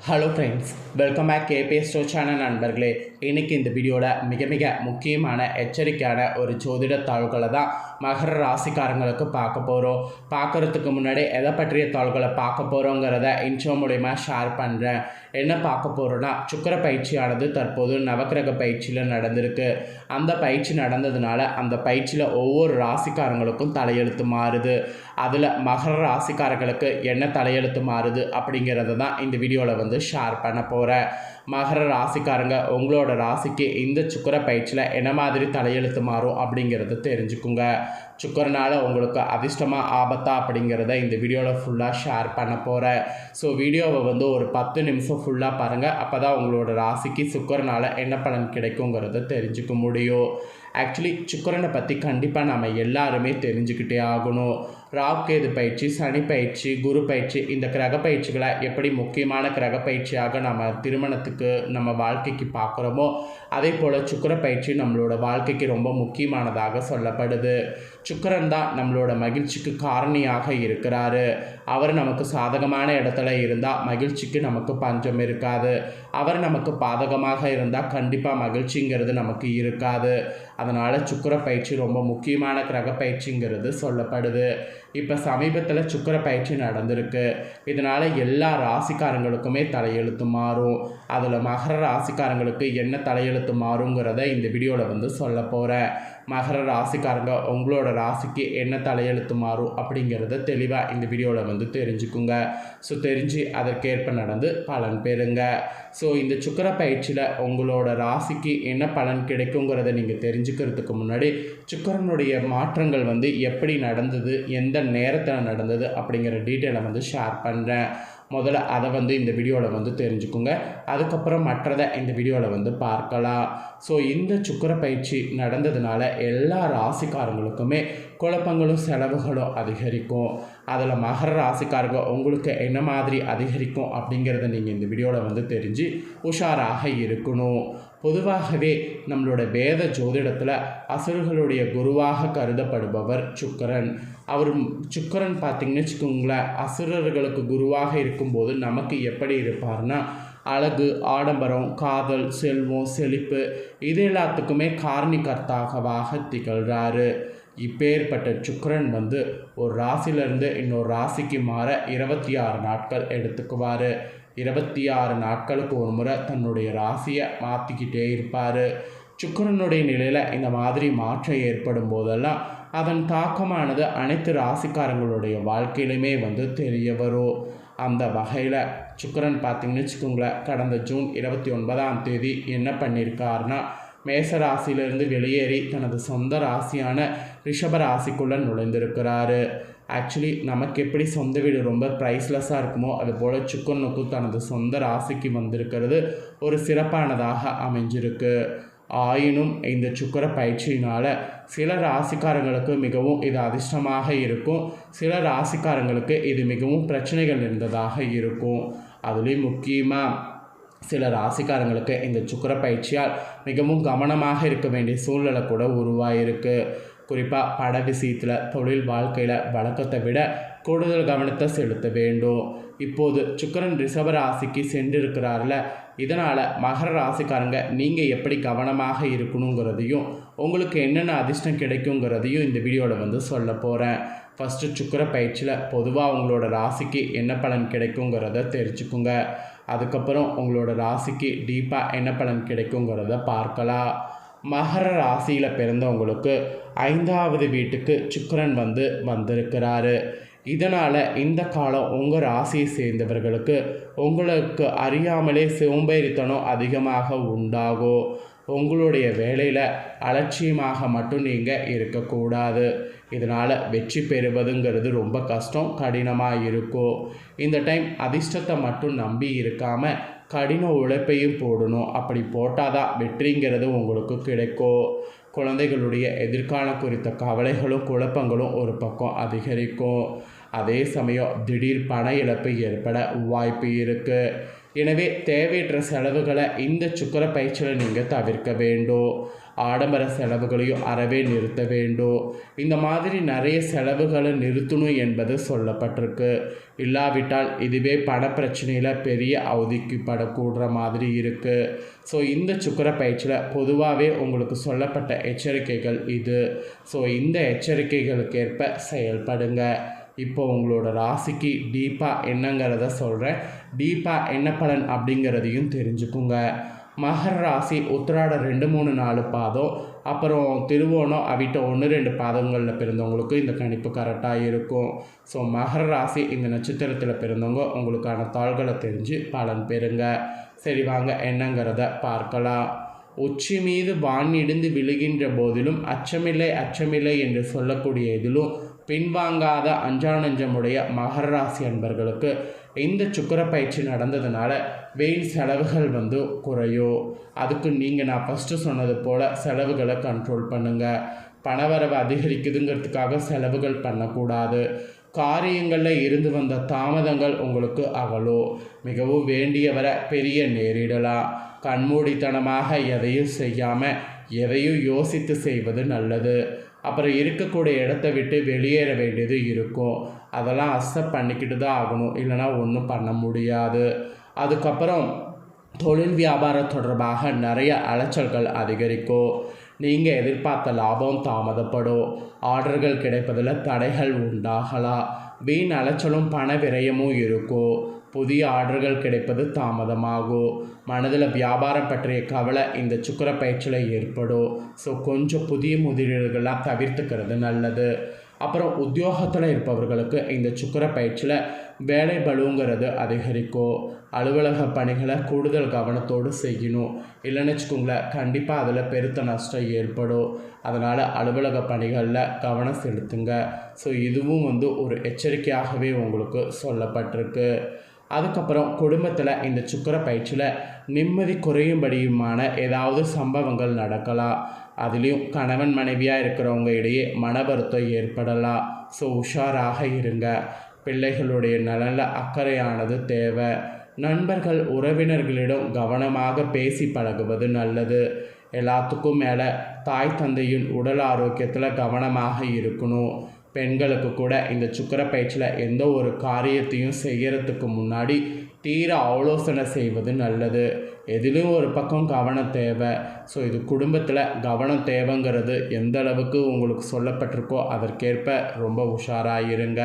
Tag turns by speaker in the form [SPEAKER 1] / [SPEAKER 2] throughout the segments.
[SPEAKER 1] Hello friends welcome back KPS ஸ்டோ channel நண்பர்களே. இன்றைக்கி இந்த வீடியோவில் மிக மிக முக்கியமான எச்சரிக்கையான ஒரு ஜோதிட தாள்களை தான் மகர ராசிக்காரங்களுக்கு பார்க்க போகிறோம் பார்க்குறதுக்கு முன்னாடி எதை பற்றிய தாள்களை பார்க்க போகிறோங்கிறத இன்ஷோ மூலயமா ஷேர் பண்ணுறேன் என்ன பார்க்க போகிறோன்னா சுக்கர பயிற்சியானது தற்போது நவக்கிரக பயிற்சியில் நடந்திருக்கு. அந்த பயிற்சி நடந்ததுனால அந்த பயிற்சியில் ஒவ்வொரு ராசிக்காரங்களுக்கும் தலையெழுத்து மாறுது. அதில் மகர ராசிக்காரர்களுக்கு என்ன தலையெழுத்து மாறுது அப்படிங்கிறத தான் இந்த வீடியோவில் வந்து ஷேர் பண்ண போகிறேன் மகர ராசிக்காரங்க உங்களோட ராசிக்கு இந்த சுக்கர பயிற்சியில் என்ன மாதிரி தலையெழுத்து மாறும் அப்படிங்கிறத தெரிஞ்சுக்குங்க. சுக்கரனால் உங்களுக்கு அதிர்ஷ்டமாக ஆபத்தா அப்படிங்கிறத இந்த வீடியோவில் ஃபுல்லாக ஷேர் பண்ண போகிறேன் ஸோ வீடியோவை வந்து ஒரு பத்து நிமிஷம் ஃபுல்லாக பாருங்கள் அப்போ தான் உங்களோட ராசிக்கு சுக்கரனால் என்ன பலன் கிடைக்குங்கிறத தெரிஞ்சுக்க முடியும். ஆக்சுவலி சுக்கரனை பற்றி கண்டிப்பாக நம்ம எல்லாருமே தெரிஞ்சுக்கிட்டே ஆகணும். ராக்கேது பயிற்சி சனி பயிற்சி குரு பயிற்சி இந்த கிரக பயிற்சிகளை எப்படி முக்கியமான கிரக பயிற்சியாக நம்ம திருமணத்துக்கு நம்ம வாழ்க்கைக்கு பார்க்குறோமோ அதே போல் சுக்கர பயிற்சி நம்மளோட வாழ்க்கைக்கு ரொம்ப முக்கியமானதாக சொல்லப்படுது. சுக்கரன் தான் நம்மளோட மகிழ்ச்சிக்கு காரணியாக இருக்கிறாரு. அவர் நமக்கு சாதகமான இடத்துல இருந்தால் மகிழ்ச்சிக்கு நமக்கு பஞ்சம் இருக்காது. அவர் நமக்கு பாதகமாக இருந்தால் கண்டிப்பாக மகிழ்ச்சிங்கிறது நமக்கு இருக்காது. அதனால் சுக்கர பயிற்சி ரொம்ப முக்கியமான கிரக பயிற்சிங்கிறது சொல்லப்படுது. இப்போ சமீபத்தில் சுக்கர பயிற்சி நடந்திருக்கு. இதனால் எல்லா ராசிக்காரங்களுக்குமே தலையெழுத்து மாறும். அதில் மகர ராசிக்காரங்களுக்கு என்ன தலையெழுத்து மாறுங்கிறத இந்த வீடியோவில் வந்து சொல்ல போகிறேன் மகர ராசிக்காரங்க உங்களோட ராசிக்கு என்ன தலையெழுத்து மாறும் அப்படிங்கிறத தெளிவாக இந்த வீடியோவில் வந்து தெரிஞ்சுக்குங்க. ஸோ தெரிஞ்சு அதற்கேற்ப நடந்து பலன் பெறுங்க. ஸோ இந்த சுக்கர பயிற்சியில் உங்களோட ராசிக்கு என்ன பலன் கிடைக்குங்கிறத நீங்கள் தெரிஞ்சுக்கிறதுக்கு முன்னாடி சுக்கரனுடைய மாற்றங்கள் வந்து எப்படி நடந்தது எந்த நேரத்தில் நடந்தது அப்படிங்கிற டீட்டெயிலை வந்து ஷேர் பண்ணுறேன் முதல்ல அதை வந்து இந்த வீடியோவில் வந்து தெரிஞ்சுக்குங்க. அதுக்கப்புறம் மற்றதை இந்த வீடியோவில் வந்து பார்க்கலாம். ஸோ இந்த சுக்கர பயிற்சி நடந்ததுனால எல்லா ராசிக்காரங்களுக்குமே குழப்பங்களும் செலவுகளும் அதிகரிக்கும். அதில் மகர ராசிக்காரங்க உங்களுக்கு என்ன மாதிரி அதிகரிக்கும் அப்படிங்கிறத நீங்கள் இந்த வீடியோவில் வந்து தெரிஞ்சு உஷாராக இருக்கணும். பொதுவாகவே நம்மளோட வேத ஜோதிடத்தில் அசுரர்களுடைய குருவாக கருதப்படுபவர் சுக்கரன். அவர் சுக்கரன் பார்த்திங்கன்னு வச்சுக்கோங்களேன் அசுரர்களுக்கு குருவாக இருக்கும்போது நமக்கு எப்படி இருப்பார்னா அழகு ஆடம்பரம் காதல் செல்வம் செழிப்பு இது எல்லாத்துக்குமே காரணிகர்த்தாகவாக திகழ்கிறாரு இப்பேற்பட்ட சுக்கரன் வந்து ஒரு ராசியிலேருந்து இன்னொரு ராசிக்கு மாற இருபத்தி ஆறு நாட்கள் எடுத்துக்குவார். இருபத்தி ஆறு நாட்களுக்கு ஒரு முறை தன்னுடைய ராசியை மாற்றிக்கிட்டே இருப்பார். சுக்கரனுடைய நிலையில் இந்த மாதிரி மாற்றம் ஏற்படும் போதெல்லாம் அதன் தாக்கமானது அனைத்து ராசிக்காரங்களுடைய வாழ்க்கையிலுமே வந்து தெரிய வரும். அந்த வகையில் சுக்கரன் பார்த்திங்கன்னு வச்சுக்கோங்களேன் கடந்த ஜூன் இருபத்தி ஒன்பதாம் தேதி என்ன பண்ணியிருக்காருன்னா மேச ராசியிலிருந்து வெளியேறி தனது சொந்த ராசியான ரிஷப ராசிக்குள்ளே நுழைந்திருக்கிறாரு. ஆக்சுவலி நமக்கு எப்படி சொந்த வீடு ரொம்ப ப்ரைஸ்லெஸ்ஸாக இருக்குமோ அது போல் சுக்கரனுக்கும் தனது சொந்த ராசிக்கு வந்திருக்கிறது ஒரு சிறப்பானதாக அமைஞ்சிருக்கு. ஆயினும் இந்த சுக்கர பயிற்சியினால் சில ராசிக்காரங்களுக்கு மிகவும் இது அதிர்ஷ்டமாக இருக்கும். சில ராசிக்காரங்களுக்கு இது மிகவும் பிரச்சனைகள் இருந்ததாக இருக்கும். அதுலேயும் முக்கியமாக சில ராசிக்காரங்களுக்கு இந்த சுக்கர பயிற்சியால் மிகவும் கவனமாக இருக்க வேண்டிய சூழ்நிலை கூட உருவாயிருக்கு. குறிப்பாக பட விஷயத்தில் தொழில் வாழ்க்கையில் வழக்கத்தை விட கூடுதல் கவனத்தை செலுத்த வேண்டும். இப்போது சுக்கரன் ரிஷப ராசிக்கு சென்றிருக்கிறார்ல இதனால் மகர ராசிக்காரங்க நீங்கள் எப்படி கவனமாக இருக்கணுங்கிறதையும் உங்களுக்கு என்னென்ன அதிர்ஷ்டம் கிடைக்குங்கிறதையும் இந்த வீடியோவில் வந்து சொல்ல போகிறேன் ஃபஸ்ட்டு சுக்கர பயிற்சியில் பொதுவாக உங்களோட ராசிக்கு என்ன பலன் கிடைக்குங்கிறத தெரிஞ்சுக்குங்க. அதுக்கப்புறம் உங்களோட ராசிக்கு டீப்பாக என்ன பலன் கிடைக்குங்கிறத பார்க்கலாம். மகர ராசியில் பிறந்தவங்களுக்கு ஐந்தாவது வீட்டுக்கு சுக்கரன் வந்து வந்திருக்கிறாரு. இதனால் இந்த காலம் உங்கள் ராசியை சேர்ந்தவர்களுக்கு உங்களுக்கு அறியாமலே சோம்பேறித்தனம் அதிகமாக உண்டாகும். உங்களுடைய வேலையில் அலட்சியமாக மட்டும் நீங்கள் இருக்கக்கூடாது. இதனால் வெற்றி பெறுவதுங்கிறது ரொம்ப கஷ்டம் கடினமாக இருக்கும். இந்த டைம் அதிர்ஷ்டத்தை மட்டும் நம்பி இருக்காமல் கடின உழைப்பையும் போடணும். அப்படி போட்டால் தான் வெற்றிங்கிறது உங்களுக்கு கிடைக்கும். குழந்தைகளுடைய எதிர்காலம் குறித்த கவலைகளும் குழப்பங்களும் ஒரு பக்கம் அதிகரிக்கும். அதே சமயம் திடீர் பண இழப்பு ஏற்பட வாய்ப்பு இருக்குது எனவே தேவையற்ற செலவுகளை இந்த சுக்கர பயிற்சியில் நீங்கள் தவிர்க்க வேண்டும். ஆடம்பர செலவுகளையும் அறவே நிறுத்த வேண்டும். இந்த மாதிரி நிறைய செலவுகளை நிறுத்தணும் என்பது சொல்லப்பட்டிருக்கு. இல்லாவிட்டால் இதுவே பண பிரச்சனையில் பெரிய அவதிக்குப்படக்கூடுற மாதிரி இருக்குது ஸோ இந்த சுக்கர பயிற்சியில் பொதுவாகவே உங்களுக்கு சொல்லப்பட்ட எச்சரிக்கைகள் இது. ஸோ இந்த எச்சரிக்கைகளுக்கேற்ப செயல்படுங்க. இப்போ உங்களோட ராசிக்கு டீப்பாக என்னங்கிறத சொல்கிறேன் டீப்பாக என்ன பலன் அப்படிங்கிறதையும் தெரிஞ்சுக்குங்க. மகர ராசி உத்திராட ரெண்டு மூணு நாலு பாதம். அப்புறம் திருவோணம் அவிட்ட ஒன்று ரெண்டு பாதங்களில் பிறந்தவங்களுக்கு இந்த கணிப்பு கரெக்டாக இருக்கும். ஸோ மகர ராசி இந்த நட்சத்திரத்தில் பிறந்தவங்க உங்களுக்கான தாள்களை தெரிஞ்சு பலன் பெறுங்க. சரி வாங்க என்னங்கிறத பார்க்கலாம். உச்சி மீது வான் இடிந்து விழுகின்ற போதிலும் அச்சமில்லை அச்சமில்லை என்று சொல்லக்கூடிய இதிலும் பின்வாங்காத அஞ்சானஞ்சமுடைய மகர ராசி அன்பர்களுக்கு இந்த சுக்கர பயிற்சி நடந்ததுனால வெயில் செலவுகள் வந்து குறையும் அதுக்கு நீங்கள் நான் ஃபஸ்ட்டு சொன்னது போல் செலவுகளை கண்ட்ரோல் பண்ணுங்கள் பணவரவு அதிகரிக்குதுங்கிறதுக்காக செலவுகள் பண்ணக்கூடாது. காரியங்களில் இருந்து வந்த தாமதங்கள் உங்களுக்கு அகலும் மிகவும் வேண்டியவரை பெரிய நேரிடலாம். கண்மூடித்தனமாக எதையும் செய்யாமல் எதையும் யோசித்து செய்வது நல்லது. அப்புறம் இருக்கக்கூடிய இடத்த விட்டு வெளியேற வேண்டியது இருக்கும். அதெல்லாம் அக்செப்ட் பண்ணிக்கிட்டு தான் ஆகணும். இல்லைனா ஒன்றும் பண்ண முடியாது. அதுக்கப்புறம் தொழில் வியாபாரம் தொடர்பாக நிறைய அலைச்சல்கள் அதிகரிக்கும். நீங்கள் எதிர்பார்த்த லாபம் தாமதப்படும். ஆர்டர்கள் கிடைப்பதில் தடைகள் உண்டாகலாம். வீண் அலைச்சலும் பண விரயமும் இருக்கும். புதிய ஆர்டர்கள் கிடைப்பது தாமதமாகும் மனதில் வியாபாரம் பற்றிய கவலை இந்த சுக்கர பயிற்சியில் ஏற்படும். ஸோ கொஞ்சம் புதிய முதலீடுகளாக தவிர்த்துக்கிறது நல்லது. அப்புறம் உத்தியோகத்தில் இருப்பவர்களுக்கு இந்த சுக்கர பயிற்சியில் வேலை பலுங்கிறது அதிகரிக்கும். அலுவலக பணிகளை கூடுதல் கவனத்தோடு செய்யணும். இல்லைன்னு வச்சுக்கோங்களேன் கண்டிப்பாக அதில் பெருத்த நஷ்டம் ஏற்படும். அதனால் அலுவலக பணிகளில் கவனம் செலுத்துங்க. ஸோ இதுவும் வந்து ஒரு எச்சரிக்கையாகவே உங்களுக்கு சொல்லப்பட்டிருக்கு. அதுக்கப்புறம் குடும்பத்தில் இந்த சுக்கர பயிற்சியில் நிம்மதி குறையும்படியுமான ஏதாவது சம்பவங்கள் நடக்கலாம் அதுலேயும் கணவன் மனைவியாக இருக்கிறவங்க இடையே மன வருத்தம் ஏற்படலாம் ஸோ உஷாராக இருங்க. பிள்ளைகளுடைய நலனில் அக்கறையானது தேவை. நண்பர்கள் உறவினர்களிடம் கவனமாக பேசி பழகுவது நல்லது. எல்லாத்துக்கும் மேலே தாய் தந்தையின் உடல் ஆரோக்கியத்தில் கவனமாக இருக்கணும். பெண்களுக்கு கூட இந்த சுக்கர பயிற்சியில் எந்த ஒரு காரியத்தையும் செய்கிறதுக்கு முன்னாடி தீர ஆலோசனை செய்வது நல்லது. எதிலும் ஒரு பக்கம் கவனம் தேவை. ஸோ இது குடும்பத்தில் கவனம் தேவைங்கிறது எந்த அளவுக்கு உங்களுக்கு சொல்லப்பட்டிருக்கோ அதற்கேற்ப ரொம்ப உஷாராக இருங்க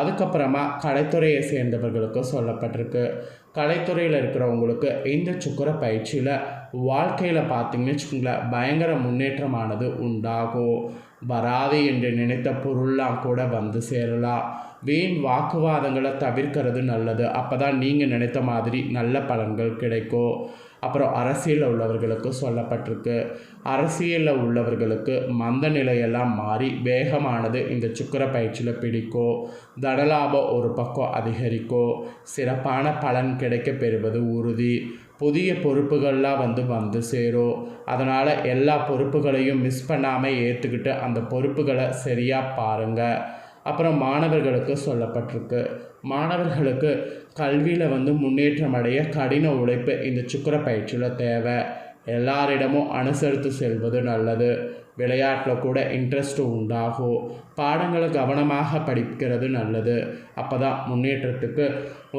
[SPEAKER 1] அதுக்கப்புறமா கலைத்துறையை சேர்ந்தவர்களுக்கு சொல்லப்பட்டிருக்கு. கலைத்துறையில் இருக்கிறவங்களுக்கு இந்த சுக்கர பயிற்சியில் வாழ்க்கையில் பார்த்தீங்கன்னு வச்சுக்கோங்களேன் பயங்கர முன்னேற்றமானது உண்டாகும். வராது என்று நினைத்த பொருள்லாம் கூட வந்து சேரலாம் வீண் வாக்குவாதங்களை தவிர்க்கிறது நல்லது. அப்போ தான் நீங்கள் நினைத்த மாதிரி நல்ல பலன்கள் கிடைக்கும் அப்புறம் அரசியலில் உள்ளவர்களுக்கு சொல்லப்பட்டிருக்கு. அரசியலில் உள்ளவர்களுக்கு மந்த நிலையெல்லாம் மாறி வேகமானது இந்த சுக்கர பயிற்சியில் பிடிக்கும் தனலாபம் ஒரு பக்கம் அதிகரிக்கும் சிறப்பான பலன் கிடைக்க பெறுவது உறுதி. புதிய பொறுப்புகள்லாம் வந்து வந்து சேரும். அதனால் எல்லா பொறுப்புகளையும் மிஸ் பண்ணாமல் ஏற்றுக்கிட்டு அந்த பொறுப்புகளை சரியாக பாருங்கள் அப்புறம் மாணவர்களுக்கு சொல்லப்பட்டிருக்கு. மாணவர்களுக்கு கல்வியில் வந்து முன்னேற்றம் அடைய கடின உழைப்பு இந்த சுக்கர பயிற்சியில் தேவை. எல்லாரிடமும் அனுசரித்து செல்வது நல்லது. விளையாட்டில் கூட இன்ட்ரெஸ்ட்டு உண்டாகும் பாடங்களை கவனமாக படிக்கிறது நல்லது. அப்போ தான் முன்னேற்றத்துக்கு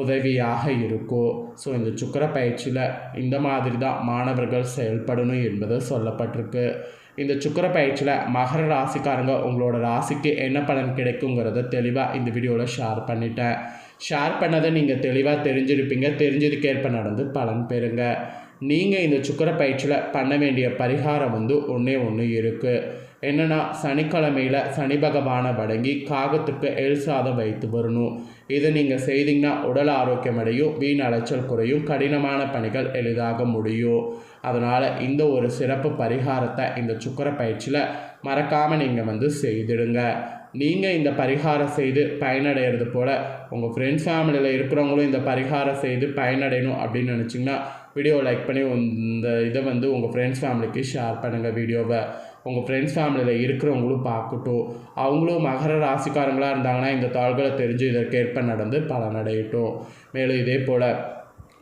[SPEAKER 1] உதவியாக இருக்கும் ஸோ இந்த சுக்கர பயிற்சியில் இந்த மாதிரி தான் மாணவர்கள் செயல்படணும் என்பது சொல்லப்பட்டிருக்கு. இந்த சுக்கர பயிற்சியில் மகர ராசிக்காரங்க உங்களோட ராசிக்கு என்ன பலன் கிடைக்குங்கிறத தெளிவாக இந்த வீடியோவில் ஷேர் பண்ணிட்டேன். ஷேர் பண்ணதை நீங்கள் தெளிவாக தெரிஞ்சிருப்பீங்க. தெரிஞ்சதுக்கேற்ப நடந்து பலன் பெறுங்க. நீங்கள் இந்த சுக்கர பயிற்சியில் பண்ண வேண்டிய பரிகாரம் வந்து ஒன்றே ஒன்று இருக்குது என்னென்னா சனிக்கிழமையில் சனி பகவானை வணங்கி காகத்துக்கு எல் சாதம் வைத்து வரணும். இதை நீங்கள் செய்தீங்கன்னா உடல் ஆரோக்கியம் அடையும் வீண் அலைச்சல் குறையும் கடினமான பணிகள் எளிதாக முடியும். அதனால் இந்த ஒரு சிறப்பு பரிகாரத்தை இந்த சுக்கர பயிற்சியில் மறக்காமல் நீங்கள் வந்து செய்திடுங்க. நீங்கள் இந்த பரிகாரம் செய்து பயனடைகிறது போல் உங்கள் ஃப்ரெண்ட்ஸ் ஃபேமிலியில் இருக்கிறவங்களும் இந்த பரிகாரம் செய்து பயனடையணும் அப்படின்னு நினச்சிங்கன்னா வீடியோ லைக் பண்ணி இந்த இதை வந்து உங்கள் ஃப்ரெண்ட்ஸ் ஃபேமிலிக்கு ஷேர் பண்ணுங்கள் வீடியோவை உங்கள் ஃப்ரெண்ட்ஸ் ஃபேமிலியில் இருக்கிறவங்களும் பார்க்கட்டும். அவங்களும் மகர ராசிக்காரங்களாக இருந்தாங்கன்னா இந்த தாள்களை தெரிஞ்சு இதற்கேற்ப நடந்து பலனடையட்டும் மேலும் இதே போல்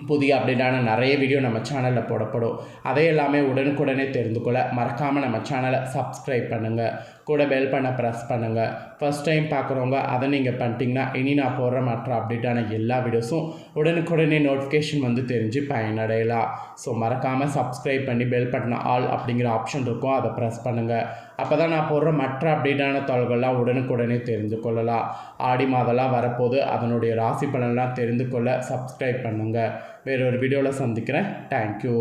[SPEAKER 1] புதிய அப்டேட்டான நிறைய வீடியோ நம்ம சேனலில் போடப்படும். அதை எல்லாமே உடனுக்குடனே தெரிந்து கொள்ள மறக்காமல் நம்ம சேனலை சப்ஸ்கிரைப் பண்ணுங்கள் கூட பெல் பண்ண ப்ரெஸ் பண்ணுங்கள் ஃபஸ்ட் டைம் பார்க்குறவங்க அதை நீங்கள் பண்ணிட்டீங்கன்னா இனி நான் போடுற மற்ற அப்டேட்டான எல்லா வீடியோஸும் உடனுக்குடனே நோட்டிஃபிகேஷன் வந்து தெரிஞ்சு பயனடையலாம். ஸோ மறக்காமல் சப்ஸ்கிரைப் பண்ணி பெல் பட்டன் ஆல் அப்படிங்கிற ஆப்ஷன் இருக்கும். அதை ப்ரெஸ் பண்ணுங்கள் அப்போ தான் நான் போடுற மற்ற அப்டேட்டான தாள்கள்லாம் உடனுக்குடனே தெரிந்து கொள்ளலாம். ஆடி மாதம்லாம் வரப்போது அதனுடைய ராசி பலன்லாம் தெரிந்து கொள்ள சப்ஸ்கிரைப் பண்ணுங்கள் வேறொரு வீடியோவில் சந்திக்கிறேன். தேங்க்யூ